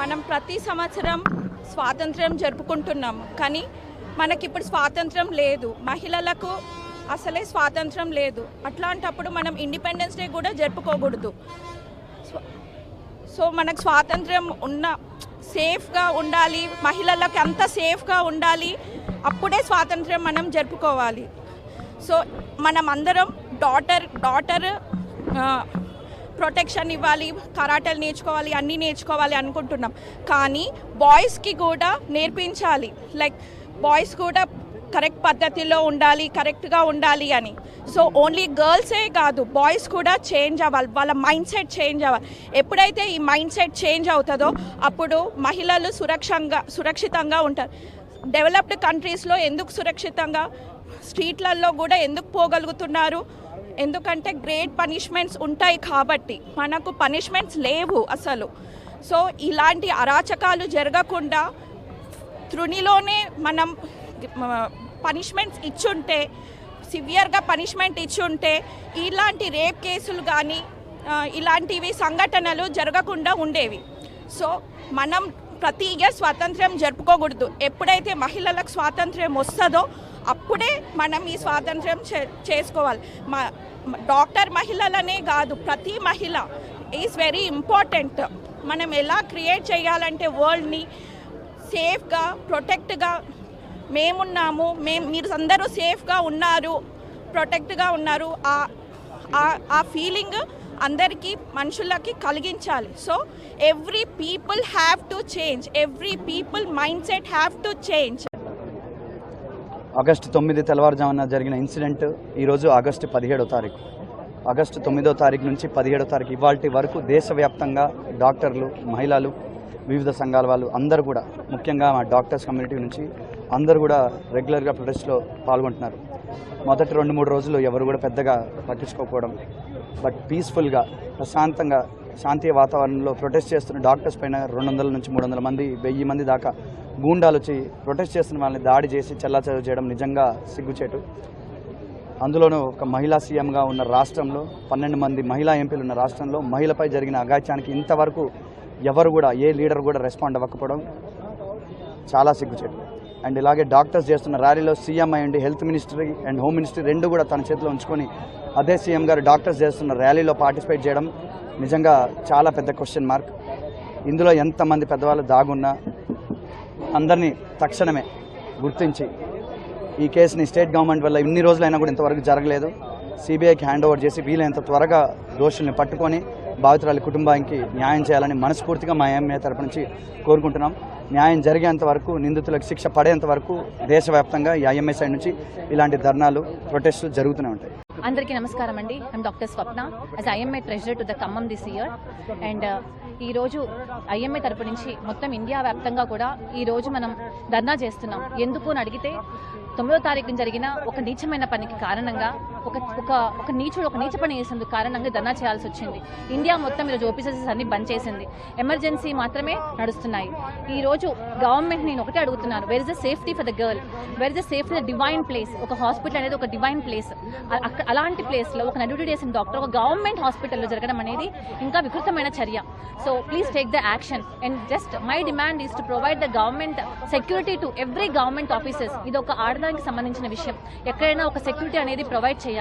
మనం ప్రతి సంవత్సరం స్వాతంత్రం జరుపుకుంటున్నాము కానీ మనకిప్పుడు స్వాతంత్రం లేదు. మహిళలకు అసలే స్వాతంత్రం లేదు. అట్లాంటప్పుడు మనం ఇండిపెండెన్స్ డే కూడా జరుపుకోకూడదు. సో మనకు స్వాతంత్రం ఉన్న సేఫ్గా ఉండాలి మహిళలకు అంత సేఫ్గా ఉండాలి అప్పుడే స్వాతంత్రం మనం జరుపుకోవాలి. సో మనం అందరం డాటర్ డాటర్ ప్రొటెక్షన్ ఇవ్వాలి కరాటలు నేర్చుకోవాలి అన్నీ నేర్చుకోవాలి అనుకుంటున్నాం. కానీ బాయ్స్కి కూడా నేర్పించాలి. లైక్ బాయ్స్ కూడా కరెక్ట్ పద్ధతిలో ఉండాలి కరెక్ట్గా ఉండాలి అని. సో ఓన్లీ గర్ల్సే కాదు బాయ్స్ కూడా చేంజ్ అవ్వాలి వాళ్ళ మైండ్ సెట్ చేంజ్ అవ్వాలి. ఎప్పుడైతే ఈ మైండ్ సెట్ చేంజ్ అవుతుందో అప్పుడు మహిళలు సురక్షంగా సురక్షితంగా ఉంటారు. డెవలప్డ్ కంట్రీస్లో ఎందుకు సురక్షితంగా? స్ట్రీట్లలో కూడా ఎందుకు పోగలుగుతున్నారు? ఎందుకంటే గ్రేట్ పనిష్మెంట్స్ ఉంటాయి కాబట్టి మనకు పనిష్మెంట్స్ లేవు అసలు. సో ఇలాంటి అరాచకాలు జరగకుండా తృణిలోనే మనం పనిష్మెంట్స్ ఇచ్చుంటే సివియర్గా పనిష్మెంట్ ఇచ్చుంటే ఇలాంటి రేప్ కేసులు కానీ ఇలాంటివి సంఘటనలు జరగకుండా ఉండేవి. సో మనం ప్రతి ఇయర్ స్వాతంత్ర్యం జరుపుకోకూడదు. ఎప్పుడైతే మహిళలకు స్వాతంత్ర్యం వస్తుందో అప్పుడే మనం ఈ స్వాతంత్రం చే- చేసుకోవాలి. మా డాక్టర్ మహిళలనే కాదు ప్రతి మహిళ ఈజ్ వెరీ ఇంపార్టెంట్. మనం ఎలా క్రియేట్ చేయాలంటే వరల్డ్ని సేఫ్గా ప్రొటెక్ట్గా మేమున్నాము మేము మీరు అందరూ సేఫ్గా ఉన్నారు ప్రొటెక్ట్గా ఉన్నారు. ఆ- ఆ- ఆ ఫీలింగ్ అందరికీ మనుషులకి కలిగించాలి. So every people have to change every people mind set have to change. August తొమ్మిది తెల్లవారుజామున జరిగిన ఇన్సిడెంట్ ఈరోజు ఆగస్టు పదిహేడో తారీఖు. ఆగస్టు తొమ్మిదో తారీఖు నుంచి పదిహేడో తారీఖు ఇవాళ వరకు దేశవ్యాప్తంగా డాక్టర్లు మహిళలు వివిధ సంఘాల వాళ్ళు అందరూ కూడా ముఖ్యంగా మా డాక్టర్స్ కమ్యూనిటీ నుంచి అందరూ కూడా రెగ్యులర్గా ప్రొటెస్ట్లో పాల్గొంటున్నారు. మొదటి రెండు మూడు రోజులు ఎవరు కూడా పెద్దగా పట్టించుకోకపోవడం బట్ పీస్ఫుల్గా ప్రశాంతంగా శాంతి వాతావరణంలో ప్రొటెస్ట్ చేస్తున్న డాక్టర్స్ పైన రెండు వందల నుంచి మూడు వందల మంది వెయ్యి మంది దాకా గూండాలు వచ్చి ప్రొటెస్ట్ చేస్తున్న వాళ్ళని దాడి చేసి చెల్లాచెదరు చేయడం నిజంగా సిగ్గుచేటు. అందులోనూ ఒక మహిళా సీఎంగా ఉన్న రాష్ట్రంలో పన్నెండు మంది మహిళా ఎంపీలు ఉన్న రాష్ట్రంలో మహిళపై జరిగిన అగాచ్యానికి ఇంతవరకు ఎవరు కూడా ఏ లీడర్ కూడా రెస్పాండ్ అవ్వకపోవడం చాలా సిగ్గుచేటు. అండ్ ఇలాగే డాక్టర్స్ చేస్తున్న ర్యాలీలో సీఎం అయ్యండి health ministry and home ministry రెండు కూడా తన చేతిలో ఉంచుకొని అదే సీఎం గారు డాక్టర్స్ చేస్తున్న ర్యాలీలో పార్టిసిపేట్ చేయడం నిజంగా చాలా పెద్ద క్వశ్చన్ మార్క్ ఇందులో ఎంతమంది పెద్దవాళ్ళు దాగున్నా అందరినీ తక్షణమే గుర్తించి ఈ కేసుని స్టేట్ గవర్నమెంట్ వల్ల ఇన్ని రోజులైనా కూడా ఇంతవరకు జరగలేదు. సిబిఐకి హ్యాండ్ ఓవర్ చేసి వీలైనంత త్వరగా దోషుల్ని పట్టుకొని బాధితురాలి కుటుంబానికి న్యాయం చేయాలని మనస్ఫూర్తిగా మా ఎంఏ తరపు నుంచి కోరుకుంటున్నాం. న్యాయం జరిగేంత వరకు నిందితులకు శిక్ష పడేంత వరకు దేశవ్యాప్తంగా ఈ ఐఎంఏ సైడ్ నుంచి ఇలాంటి ధర్నాలు ప్రొటెస్టులు జరుగుతూనే ఉంటాయి. అందరికీ నమస్కారం అండి. I'm doctor Swapna as IMA treasurer to the Khammam this year and ఈరోజు ఐఎంఏ తరపు నుంచి మొత్తం ఇండియా వ్యాప్తంగా కూడా ఈరోజు మనం ధర్నా చేస్తున్నాం. ఎందుకు అని అడిగితే తొమ్మిదో తారీఖున జరిగిన ఒక నీచమైన పనికి కారణంగా ఒక ఒక ఒక నీచుడు ఒక నీచ పని చేసేందుకు కారణంగా ధర్నా చేయాల్సి వచ్చింది. ఇండియా మొత్తం ఈరోజు ఓపీసెస్ అన్ని బంద్ చేసింది. ఎమర్జెన్సీ మాత్రమే నడుస్తున్నాయి. ఈ రోజు గవర్నమెంట్ నేను ఒకటే అడుగుతున్నాను. Where is the safety for the girl where is the safety the divine place ఒక హాస్పిటల్ అనేది ఒక డివైన్ ప్లేస్ అలాంటి ప్లేస్లో ఒక నడుడు చేసిన డాక్టర్ ఒక గవర్నమెంట్ హాస్పిటల్లో జరగడం అనేది ఇంకా వికృతమైన చర్య. So please take the action and just my demand is to provide the government security to every government offices ఇది ఒక ఆడదానికి సంబంధించిన విషయం. ఎక్కడైనా ఒక సెక్యూరిటీ అనేది ప్రొవైడ్ చేయాలి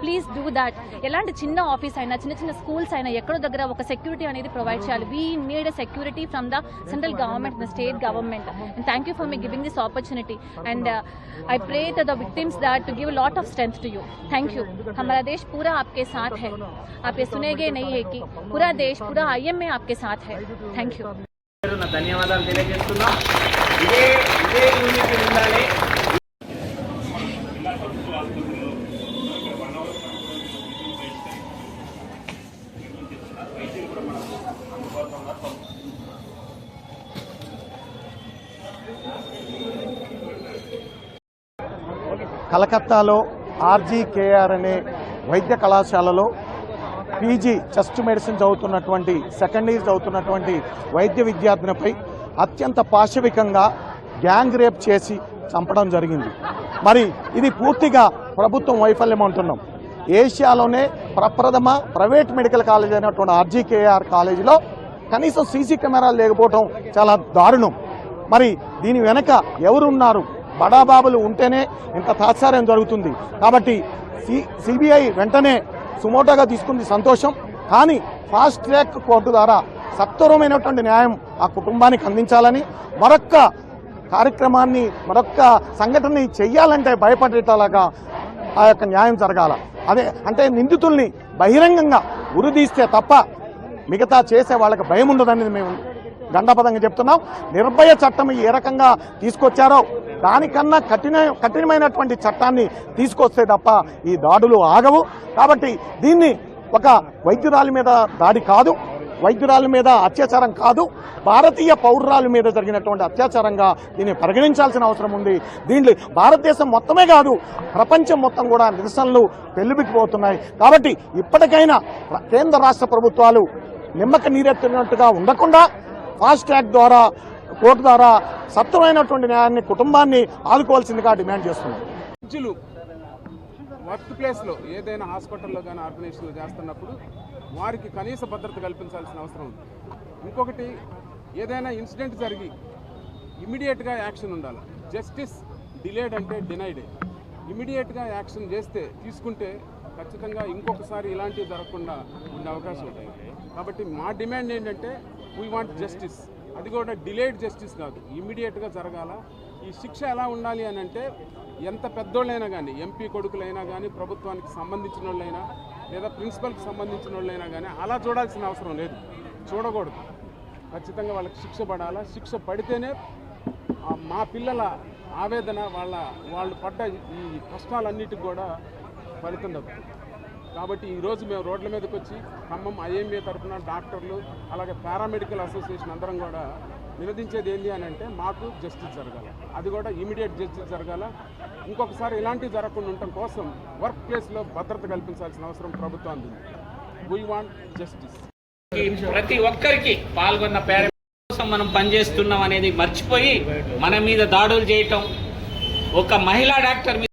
ప్లీజ్ డూ దాట్ ఎలాంటి చిన్న ఆఫీస్ అయినా చిన్న చిన్న స్కూల్స్ అయినా ఎక్కడో దగ్గర ఒక సెక్యూరిటీ అనేది ప్రొవైడ్ చేయాలి we need a security from the central government the state government and thank you for me giving this opportunity and I pray to the victims that to give lot of strength to you thank you हमारा देश पूरा आपके साथ है आप ये सुनेंगे नहीं है कि पूरा देश पूरा आईएमए आपके साथ है थैंक यू నా ధన్యవాదాలు తెలియజేస్తున్నాం ఇదే ఇదే యూనిట్ ఉండాలి కలకత్తాలో ఆర్జీకేఆర్ అనే వైద్య కళాశాలలో పీజీ చెస్ట్ మెడిసిన్ చదువుతున్నటువంటి సెకండ్ ఇయర్ చదువుతున్నటువంటి వైద్య విద్యార్థినిపై అత్యంత పాశవికంగా గ్యాంగ్ రేప్ చేసి చంపడం జరిగింది. మరి ఇది పూర్తిగా ప్రభుత్వం వైఫల్యం అంటున్నాం. ఏషియాలోనే ప్రప్రథమ ప్రైవేట్ మెడికల్ కాలేజ్ అయినటువంటి ఆర్జీకేఆర్ కాలేజీలో కనీసం సీసీ కెమెరాలు లేకపోవడం చాలా దారుణం. మరి దీని వెనక ఎవరున్నారు? బడాబాబులు ఉంటేనే ఇంత తాత్సార్యం జరుగుతుంది. కాబట్టి సి సిబిఐ వెంటనే సుమోటోగా తీసుకుంది సంతోషం. కానీ ఫాస్ట్ ట్రాక్ కోర్టు ద్వారా సత్వరమైనటువంటి న్యాయం ఆ కుటుంబానికి అందించాలని మరొక్క కార్యక్రమాన్ని మరొక్క సంఘటనని చెయ్యాలంటే భయపడేటలాగా ఆ యొక్క న్యాయం జరగాల. అదే అంటే నిందితుల్ని బహిరంగంగా ఉరిదీస్తే తప్ప మిగతా చేసే వాళ్ళకి భయం ఉండదనేది మేము గండపదంగా చెప్తున్నాం. నిర్భయ చట్టం ఏ రకంగా తీసుకొచ్చారో దానికన్నా కఠిన కఠినమైనటువంటి చట్టాన్ని తీసుకొస్తే తప్ప ఈ దాడులు ఆగవు. కాబట్టి దీన్ని ఒక వైద్యురాలి మీద దాడి కాదు వైద్యురాల మీద అత్యాచారం కాదు భారతీయ పౌరురాల మీద జరిగినటువంటి అత్యాచారంగా దీన్ని పరిగణించాల్సిన అవసరం ఉంది. దీంట్లో భారతదేశం మొత్తమే కాదు ప్రపంచం మొత్తం కూడా నిరసనలు పెళ్ళిబిక్కిపోతున్నాయి కాబట్టి ఇప్పటికైనా కేంద్ర రాష్ట్ర ప్రభుత్వాలు నిమ్మక నీరెత్తినట్టుగా ఉండకుండా ఫాస్ట్ ట్రాక్ ద్వారా కోర్టు ద్వారా సత్వమైనటువంటి న్యాయాన్ని కుటుంబాన్ని ఆదుకోవాల్సిందిగా డిమాండ్ చేస్తున్నాం. వైద్యులు వర్క్ ప్లేస్లో ఏదైనా హాస్పిటల్లో కానీ ఆర్గనైజేషన్లో చేస్తున్నప్పుడు వారికి కనీస భద్రత కల్పించాల్సిన అవసరం ఉంది. ఇంకొకటి ఏదైనా ఇన్సిడెంట్ జరిగి ఇమీడియట్గా యాక్షన్ ఉండాలి. జస్టిస్ డిలేడ్ అంటే డినైడే. ఇమీడియట్గా యాక్షన్ చేస్తే తీసుకుంటే ఖచ్చితంగా ఇంకొకసారి ఇలాంటివి జరగకుండా ఉండే అవకాశం ఉంటాయి కాబట్టి మా డిమాండ్ ఏంటంటే వీ వాంట్ జస్టిస్ అది కూడా డిలేడ్ జస్టిస్ కాదు. ఇమీడియట్గా జరగాల. ఈ శిక్ష ఎలా ఉండాలి అని అంటే ఎంత పెద్దోళ్ళైనా కానీ ఎంపీ కొడుకులైనా కానీ ప్రభుత్వానికి సంబంధించిన వాళ్ళైనా లేదా ప్రిన్సిపల్కి సంబంధించిన వాళ్ళైనా కానీ అలా చూడాల్సిన అవసరం లేదు. చూడకూడదు. ఖచ్చితంగా వాళ్ళకి శిక్ష పడాలా. శిక్ష పడితేనే మా పిల్లల ఆవేదన వాళ్ళ వాళ్ళు పడ్డ ఈ కష్టాలన్నిటికి కూడా ఫలితం దక్కుతుంది. కాబట్టి ఈరోజు మేము రోడ్ల మీదకి వచ్చి ఖమ్మం ఐఎంఏ తరఫున డాక్టర్లు అలాగే పారామెడికల్ అసోసియేషన్ అందరం కూడా నిలదించేది ఏంటి అని అంటే మాకు జస్టిస్ జరగాలి. అది కూడా ఇమీడియట్ జస్టిస్ జరగాల. ఇంకొకసారి ఇలాంటివి జరగకుండా ఉండటం కోసం వర్క్ ప్లేస్లో భద్రత కల్పించాల్సిన అవసరం ప్రభుత్వం ఉంది వీ వాంట్ జస్టిస్ ప్రతి ఒక్కరికి పాల్గొన్న పేరెంట్ కోసం మనం పనిచేస్తున్నాం అనేది మర్చిపోయి మన మీద దాడులు చేయటం ఒక మహిళా డాక్టర్ మీద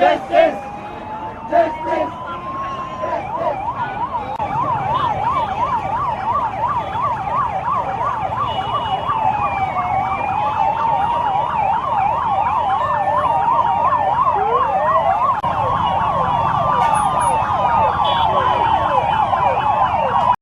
Justice! Justice!